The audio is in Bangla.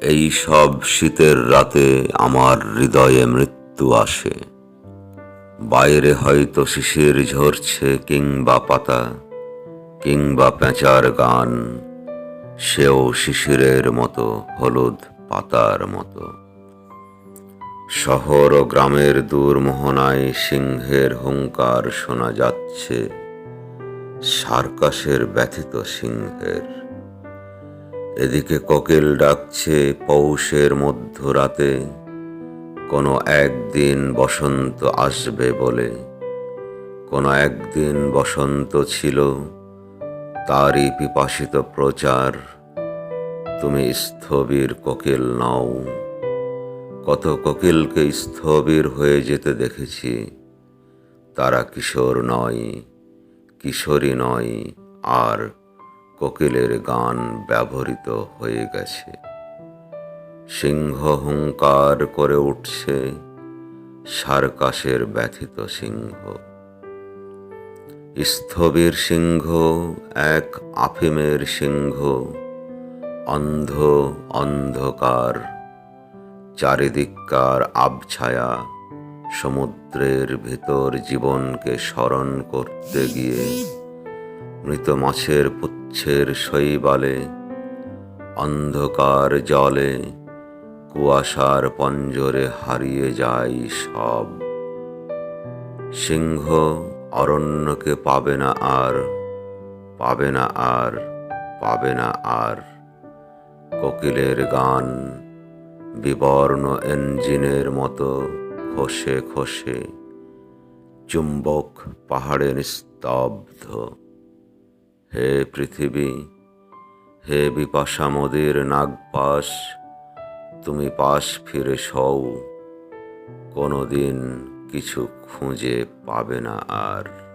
এই সব শীতের রাতে আমার হৃদয়ে মৃত্যু আসে। বাইরে হয়তো শিশির ঝরছে কিংবা পাতা, কিংবা পেঁচার গান, সেও শিশিরের মতো, হলুদ পাতার মতো। শহর ও গ্রামের দূর মোহনায় সিংহের হুঙ্কার শোনা যাচ্ছে, সার্কাসের ব্যথিত সিংহের। এদিকে কোকিল ডাকছে পৌষের মধ্যরাতে, কোনো একদিন বসন্ত আসবে বলে। কোনো একদিন বসন্ত ছিল, তারই পিপাসিত প্রচার, তুমি স্থবির কোকিল নও। কত কোকিলকে স্থবির হয়ে যেতে দেখেছি, তারা কিশোর নয়, কিশোরী নয়, আর কোকিলের গান ব্যবহৃত হয়ে গেছে। সিংহ হুঙ্কার করে উঠছে সার্কাসের ব্যথিত সিংহ। স্থবির সিংহ, এক আফিমের সিংহ, অন্ধ অন্ধকার, চারিদিককার আবছায়া, সমুদ্রের ভেতর জীবনকে স্মরণ করতে গিয়ে মৃত মাছের পুচ্ছের শৈবালে, অন্ধকার জলে কুয়াশার পঞ্জরে হারিয়ে যায় সব। সিংহ অরণ্যকে পাবে না আর, পাবে না আর, পাবে না আর। কোকিলের গান বিবর্ণ এঞ্জিনের মতো খসে খসে, চুম্বক পাহাড়ে নিস্তব্ধ। হে পৃথিবী, হে বিপাশা মোদের নাগপাশ, তুমি পাশ ফিরে সও। কোনোদিন কিছু খুঁজে পাবে না আর।